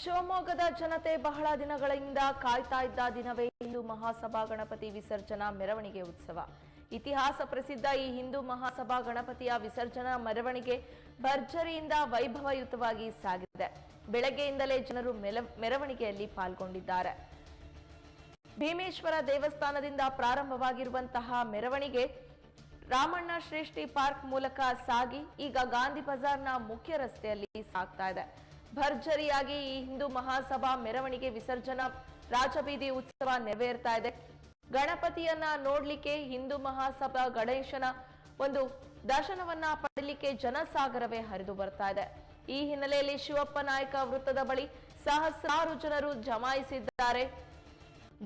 ಶಿವಮೊಗ್ಗದ ಜನತೆ ಬಹಳ ದಿನಗಳಿಂದ ಕಾಯ್ತಾ ಇದ್ದ ದಿನವೇ ಹಿಂದೂ ಮಹಾಸಭಾ ಗಣಪತಿ ವಿಸರ್ಜನಾ ಮೆರವಣಿಗೆ ಉತ್ಸವ. ಇತಿಹಾಸ ಪ್ರಸಿದ್ಧ ಈ ಹಿಂದೂ ಮಹಾಸಭಾ ಗಣಪತಿಯ ವಿಸರ್ಜನಾ ಮೆರವಣಿಗೆ ಭರ್ಜರಿಯಿಂದ ವೈಭವಯುತವಾಗಿ ಸಾಗಿದೆ. ಬೆಳಗ್ಗೆಯಿಂದಲೇ ಜನರು ಮೆರವಣಿಗೆಯಲ್ಲಿ ಪಾಲ್ಗೊಂಡಿದ್ದಾರೆ. ಭೀಮೇಶ್ವರ ದೇವಸ್ಥಾನದಿಂದ ಪ್ರಾರಂಭವಾಗಿರುವಂತಹ ಮೆರವಣಿಗೆ ರಾಮಣ್ಣ ಶ್ರೇಷ್ಠಿ ಪಾರ್ಕ್ ಮೂಲಕ ಸಾಗಿ, ಈಗ ಗಾಂಧಿ ಬಜಾರ್ನ ಮುಖ್ಯ ರಸ್ತೆಯಲ್ಲಿ ಸಾಗ್ತಾ ಇದೆ. ಭರ್ಜರಿಯಾಗಿ ಈ ಹಿಂದೂ ಮಹಾಸಭಾ ಮೆರವಣಿಗೆ ವಿಸರ್ಜನಾ ರಾಜಬೀದಿ ಉತ್ಸವ ನೆರವೇರ್ತಾ ಇದೆ. ಗಣಪತಿಯನ್ನ ನೋಡ್ಲಿಕ್ಕೆ ಹಿಂದೂ ಮಹಾಸಭಾ ಗಣೇಶನ ಒಂದು ದರ್ಶನವನ್ನ ಪಡೆಯಲಿಕ್ಕೆ ಜನಸಾಗರವೇ ಹರಿದು ಬರ್ತಾ ಇದೆ. ಈ ಹಿನ್ನೆಲೆಯಲ್ಲಿ ಶಿವಪ್ಪ ನಾಯಕ ವೃತ್ತದ ಬಳಿ ಸಹಸ್ರಾರು ಜನರು ಜಮಾಯಿಸಿದ್ದಾರೆ.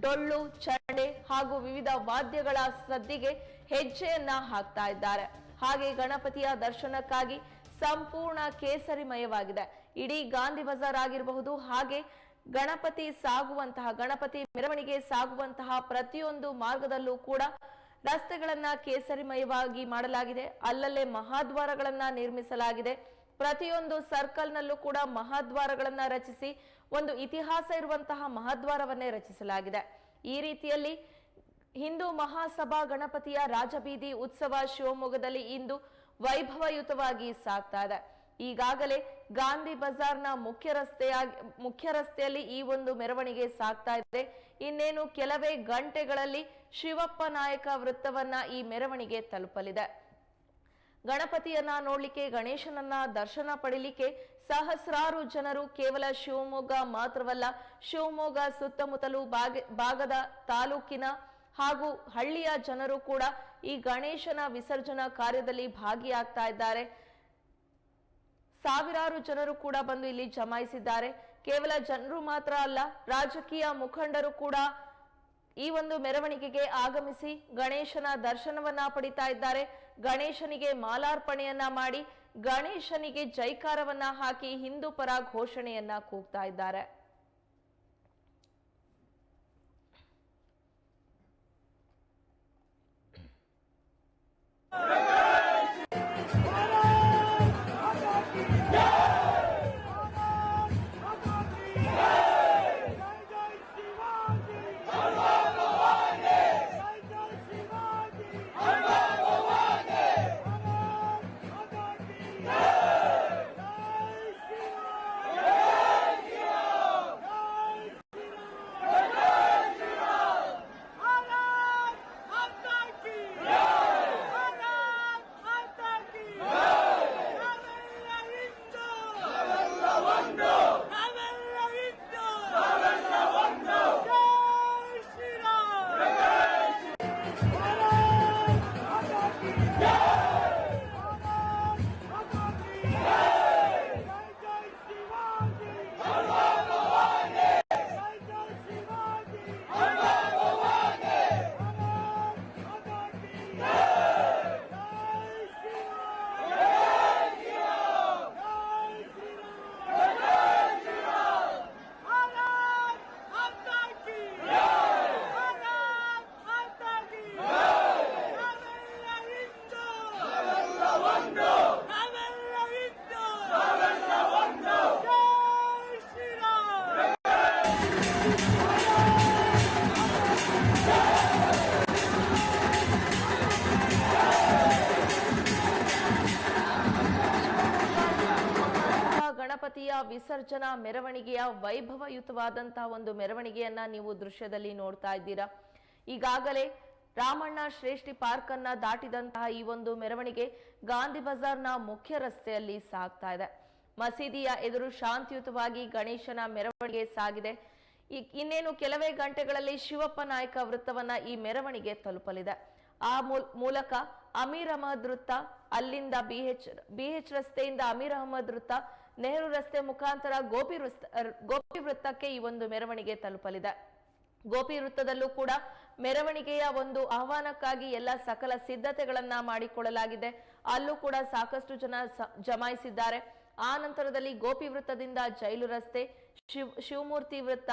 ಡೊಳ್ಳು, ಚರಣೆ ಹಾಗೂ ವಿವಿಧ ವಾದ್ಯಗಳ ಸದ್ದಿಗೆ ಹೆಜ್ಜೆಯನ್ನ ಹಾಕ್ತಾ ಇದ್ದಾರೆ. ಹಾಗೆ ಗಣಪತಿಯ ದರ್ಶನಕ್ಕಾಗಿ ಸಂಪೂರ್ಣ ಕೇಸರಿಮಯವಾಗಿದೆ. ಇಡೀ ಗಾಂಧಿ ಬಜಾರ್ ಆಗಿರಬಹುದು, ಹಾಗೆ ಗಣಪತಿ ಸಾಗುವಂತಹ, ಗಣಪತಿ ಮೆರವಣಿಗೆ ಸಾಗುವಂತಹ ಪ್ರತಿಯೊಂದು ಮಾರ್ಗದಲ್ಲೂ ಕೂಡ ರಸ್ತೆಗಳನ್ನ ಕೇಸರಿಮಯವಾಗಿ ಮಾಡಲಾಗಿದೆ. ಅಲ್ಲಲ್ಲೇ ಮಹಾದ್ವಾರಗಳನ್ನ ನಿರ್ಮಿಸಲಾಗಿದೆ. ಪ್ರತಿಯೊಂದು ಸರ್ಕಲ್ನಲ್ಲೂ ಕೂಡ ಮಹಾದ್ವಾರಗಳನ್ನ ರಚಿಸಿ ಒಂದು ಇತಿಹಾಸ ಇರುವಂತಹ ಮಹಾದ್ವಾರವನ್ನೇ ರಚಿಸಲಾಗಿದೆ. ಈ ರೀತಿಯಲ್ಲಿ ಹಿಂದೂ ಮಹಾಸಭಾ ಗಣಪತಿಯ ರಾಜಬೀದಿ ಉತ್ಸವ ಶಿವಮೊಗ್ಗದಲ್ಲಿ ಇಂದು ವೈಭವಯುತವಾಗಿ ಸಾಗ್ತಾ ಇದೆ. ಈಗಾಗಲೇ ಗಾಂಧಿ ಬಜಾರ್ನ ಮುಖ್ಯ ರಸ್ತೆಯಾಗಿ, ಮುಖ್ಯ ರಸ್ತೆಯಲ್ಲಿ ಈ ಒಂದು ಮೆರವಣಿಗೆ ಸಾಗ್ತಾ ಇದೆ. ಇನ್ನೇನು ಕೆಲವೇ ಗಂಟೆಗಳಲ್ಲಿ ಶಿವಪ್ಪ ನಾಯಕ ವೃತ್ತವನ್ನ ಈ ಮೆರವಣಿಗೆ ತಲುಪಲಿದೆ. ಗಣಪತಿಯನ್ನ ನೋಡ್ಲಿಕ್ಕೆ, ಗಣೇಶನನ್ನ ದರ್ಶನ ಪಡಿಲಿಕ್ಕೆ ಸಹಸ್ರಾರು ಜನರು ಕೇವಲ ಶಿವಮೊಗ್ಗ ಮಾತ್ರವಲ್ಲ, ಶಿವಮೊಗ್ಗ ಸುತ್ತಮುತ್ತಲು ಭಾಗ, ಭಾಗದ ತಾಲೂಕಿನ ಹಾಗೂ ಹಳ್ಳಿಯ ಜನರು ಕೂಡ ಈ ಗಣೇಶನ ವಿಸರ್ಜನಾ ಕಾರ್ಯದಲ್ಲಿ ಭಾಗಿಯಾಗ್ತಾ ಇದ್ದಾರೆ. ಸಾವಿರಾರು ಜನರು ಕೂಡ ಬಂದು ಇಲ್ಲಿ ಜಮಾಯಿಸಿದ್ದಾರೆ. ಕೇವಲ ಜನರು ಮಾತ್ರ ಅಲ್ಲ, ರಾಜಕೀಯ ಮುಖಂಡರು ಕೂಡ ಈ ಒಂದು ಮೆರವಣಿಗೆಗೆ ಆಗಮಿಸಿ ಗಣೇಶನ ದರ್ಶನವನ್ನ ಪಡಿತಾ ಇದ್ದಾರೆ. ಗಣೇಶನಿಗೆ ಮಾಲಾರ್ಪಣೆಯನ್ನ ಮಾಡಿ ಗಣೇಶನಿಗೆ ಜೈಕಾರವನ್ನ ಹಾಕಿ ಹಿಂದೂ ಪರ ಘೋಷಣೆಯನ್ನ ಕೂಗ್ತಾ ಇದ್ದಾರೆ. ಗಣಪತಿಯ ವಿಸರ್ಜನಾ ಮೆರವಣಿಗೆಯ ವೈಭವಯುತವಾದಂತಹ ಒಂದು ಮೆರವಣಿಗೆಯನ್ನ ನೀವು ದೃಶ್ಯದಲ್ಲಿ ನೋಡ್ತಾ ಇದ್ದೀರಾ. ಈಗಾಗಲೇ ರಾಮಣ್ಣ ಶ್ರೇಷ್ಠಿ ಪಾರ್ಕ್ ಅನ್ನ ದಾಟಿದಂತಹ ಈ ಒಂದು ಮೆರವಣಿಗೆ ಗಾಂಧಿ ಬಜಾರ್ನ ಮುಖ್ಯ ರಸ್ತೆಯಲ್ಲಿ ಸಾಗ್ತಾ ಇದೆ. ಮಸೀದಿಯ ಎದುರು ಶಾಂತಿಯುತವಾಗಿ ಗಣೇಶನ ಮೆರವಣಿಗೆ ಸಾಗಿದೆ. ಇನ್ನೇನು ಕೆಲವೇ ಗಂಟೆಗಳಲ್ಲಿ ಶಿವಪ್ಪ ನಾಯಕ ವೃತ್ತವನ್ನ ಈ ಮೆರವಣಿಗೆ ತಲುಪಲಿದೆ. ಆ ಮೂಲ್- ಮೂಲಕ ಅಮೀರ್ ಅಹಮದ್ ವೃತ್ತ, ಅಲ್ಲಿಂದ ಬಿಎಚ್ ಬಿಎಚ್ ರಸ್ತೆಯಿಂದ ಅಮೀರ್ ಅಹಮದ್ ವೃತ್ತ ನೆಹರು ರಸ್ತೆ ಮುಖಾಂತರ ಗೋಪಿ ವೃತ್ತ ಗೋಪಿ ವೃತ್ತಕ್ಕೆ ಈ ಒಂದು ಮೆರವಣಿಗೆ ತಲುಪಲಿದೆ. ಗೋಪಿ ವೃತ್ತದಲ್ಲೂ ಕೂಡ ಮೆರವಣಿಗೆಯ ಒಂದು ಆಹ್ವಾನಕ್ಕಾಗಿ ಎಲ್ಲ ಸಕಲ ಸಿದ್ಧತೆಗಳನ್ನ ಮಾಡಿಕೊಳ್ಳಲಾಗಿದೆ. ಅಲ್ಲೂ ಕೂಡ ಸಾಕಷ್ಟು ಜನ ಜಮಾಯಿಸಿದ್ದಾರೆ. ಆ ನಂತರದಲ್ಲಿ ಗೋಪಿ ವೃತ್ತದಿಂದ ಜೈಲು ರಸ್ತೆ, ಶಿವ್, ಶಿವಮೂರ್ತಿ ವೃತ್ತ,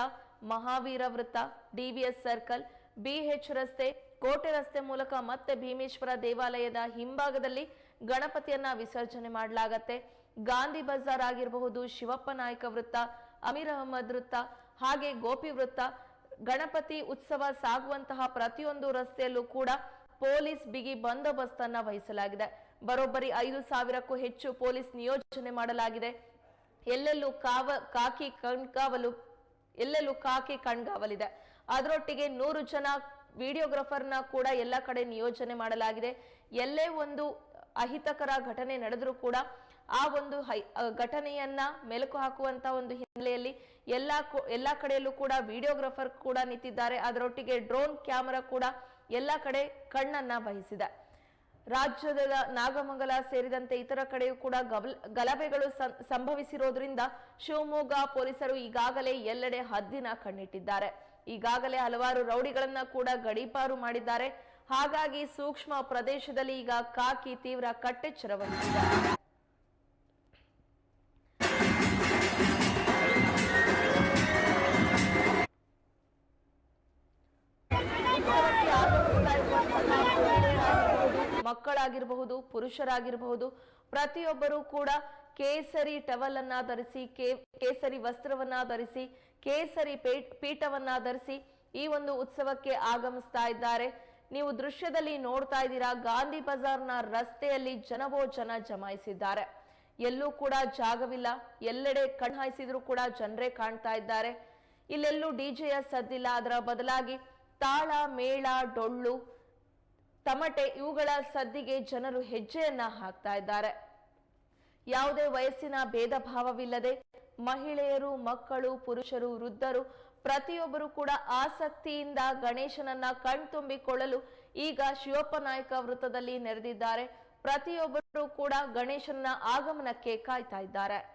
ಮಹಾವೀರ ವೃತ್ತ ಡಿವಿಎಸ್ ಸರ್ಕಲ್ ಬಿಎಚ್ ರಸ್ತೆ, ಕೋಟೆ ರಸ್ತೆ ಮೂಲಕ ಮತ್ತೆ ಭೀಮೇಶ್ವರ ದೇವಾಲಯದ ಹಿಂಭಾಗದಲ್ಲಿ ಗಣಪತಿಯನ್ನ ವಿಸರ್ಜನೆ ಮಾಡಲಾಗತ್ತೆ. ಗಾಂಧಿ ಬಜಾರ್ ಆಗಿರಬಹುದು, ಶಿವಪ್ಪ ನಾಯಕ ವೃತ್ತ, ಅಮೀರ್ ಅಹಮದ್ ವೃತ್ತ, ಹಾಗೆ ಗೋಪಿ ವೃತ್ತ, ಗಣಪತಿ ಉತ್ಸವ ಸಾಗುವಂತಹ ಪ್ರತಿಯೊಂದು ರಸ್ತೆಯಲ್ಲೂ ಕೂಡ ಪೊಲೀಸ್ ಬಿಗಿ ಬಂದೋಬಸ್ತನ್ನ ವಹಿಸಲಾಗಿದೆ. ಬರೋಬ್ಬರಿ ಐದು ಸಾವಿರಕ್ಕೂ ಹೆಚ್ಚು ಪೊಲೀಸ್ ನಿಯೋಜನೆ ಮಾಡಲಾಗಿದೆ. ಎಲ್ಲೆಲ್ಲೂ ಕಾವ, ಕಾಕಿ ಕಣ್ಗಾವಲು, ಎಲ್ಲೆಲ್ಲೂ ಕಾಕಿ ಕಣ್ಗಾವಲಿದೆ. ಅದರೊಟ್ಟಿಗೆ ನೂರು ಜನ ವಿಡಿಯೋಗ್ರಾಫರ್ನ ಕೂಡ ಎಲ್ಲ ಕಡೆ ನಿಯೋಜನೆ ಮಾಡಲಾಗಿದೆ. ಎಲ್ಲೇ ಒಂದು ಅಹಿತಕರ ಘಟನೆ ನಡೆದರೂ ಕೂಡ ಆ ಒಂದು ಹೈ ಘಟನೆಯನ್ನ ಮೆಲುಕು ಹಾಕುವಂತ ಒಂದು ಹಿನ್ನೆಲೆಯಲ್ಲಿ ಎಲ್ಲಾ ಎಲ್ಲಾ ಕಡೆಯಲ್ಲೂ ಕೂಡ ವಿಡಿಯೋಗ್ರಾಫರ್ ಕೂಡ ನಿಂತಿದ್ದಾರೆ. ಅದರೊಟ್ಟಿಗೆ ಡ್ರೋನ್ ಕ್ಯಾಮೆರಾ ಕೂಡ ಎಲ್ಲಾ ಕಡೆ ಕಣ್ಣನ್ನ ವಹಿಸಿದೆ. ರಾಜ್ಯದ ನಾಗಮಂಗಲ ಸೇರಿದಂತೆ ಇತರ ಕಡೆಯೂ ಕೂಡ ಗಲಭೆಗಳು ಸಂಭವಿಸಿರೋದ್ರಿಂದ ಶಿವಮೊಗ್ಗ ಪೊಲೀಸರು ಈಗಾಗಲೇ ಎಲ್ಲೆಡೆ ಹದ್ದಿನ ಕಣ್ಣಿಟ್ಟಿದ್ದಾರೆ. ಈಗಾಗಲೇ ಹಲವಾರು ರೌಡಿಗಳನ್ನ ಕೂಡ ಗಡೀಪಾರು ಮಾಡಿದ್ದಾರೆ. ಹಾಗಾಗಿ ಸೂಕ್ಷ್ಮ ಪ್ರದೇಶದಲ್ಲಿ ಈಗ ಕಾಕಿ ತೀವ್ರ ಕಟ್ಟೆಚ್ಚರ ಪುರುಷರಾಗಿರಬಹುದು. ಪ್ರತಿಯೊಬ್ಬರೂ ಕೂಡ ಕೇಸರಿ ಟವಲ್ ಅನ್ನ ಧರಿಸಿ ಕೇಸರಿ ವಸ್ತ್ರವನ್ನ ಧರಿಸಿ ಕೇಸರಿ ಪೀಠವನ್ನ ಧರಿಸಿ ಈ ಒಂದು ಉತ್ಸವಕ್ಕೆ ಆಗಮಿಸ್ತಾ ಇದ್ದಾರೆ. ನೀವು ದೃಶ್ಯದಲ್ಲಿ ನೋಡ್ತಾ ಇದ್ದೀರಾ, ಗಾಂಧಿ ಬಜಾರ್ನ ರಸ್ತೆಯಲ್ಲಿ ಜನವೋ ಜನ ಜಮಾಯಿಸಿದ್ದಾರೆ. ಎಲ್ಲೂ ಕೂಡ ಜಾಗವಿಲ್ಲ. ಎಲ್ಲೆಡೆ ಕಣ್ಹಾಯಿಸಿದ್ರು ಕೂಡ ಜನರೇ ಕಾಣ್ತಾ ಇದ್ದಾರೆ. ಇಲ್ಲೆಲ್ಲೂ ಡಿಜೆಯ ಸದ್ದಿಲ್ಲ. ಅದರ ಬದಲಾಗಿ ತಾಳ, ಮೇಳ, ಡೊಳ್ಳು ತಮಟೆ ಇವುಗಳ ಸದ್ದಿಗೆ ಜನರು ಹೆಜ್ಜೆಯನ್ನ ಹಾಕ್ತಾ ಇದ್ದಾರೆ. ಯಾವುದೇ ವಯಸ್ಸಿನ ಭೇದ ಭಾವವಿಲ್ಲದೆ ಮಹಿಳೆಯರು, ಮಕ್ಕಳು, ಪುರುಷರು, ವೃದ್ಧರು ಪ್ರತಿಯೊಬ್ಬರು ಕೂಡ ಆಸಕ್ತಿಯಿಂದ ಗಣೇಶನನ್ನ ಕಣ್ತುಂಬಿಕೊಳ್ಳಲು ಈಗ ಶಿವಪ್ಪ ನಾಯಕ ವೃತ್ತದಲ್ಲಿ ನೆರೆದಿದ್ದಾರೆ. ಪ್ರತಿಯೊಬ್ಬರು ಕೂಡ ಗಣೇಶನ ಆಗಮನಕ್ಕೆ ಕಾಯ್ತಾ ಇದ್ದಾರೆ.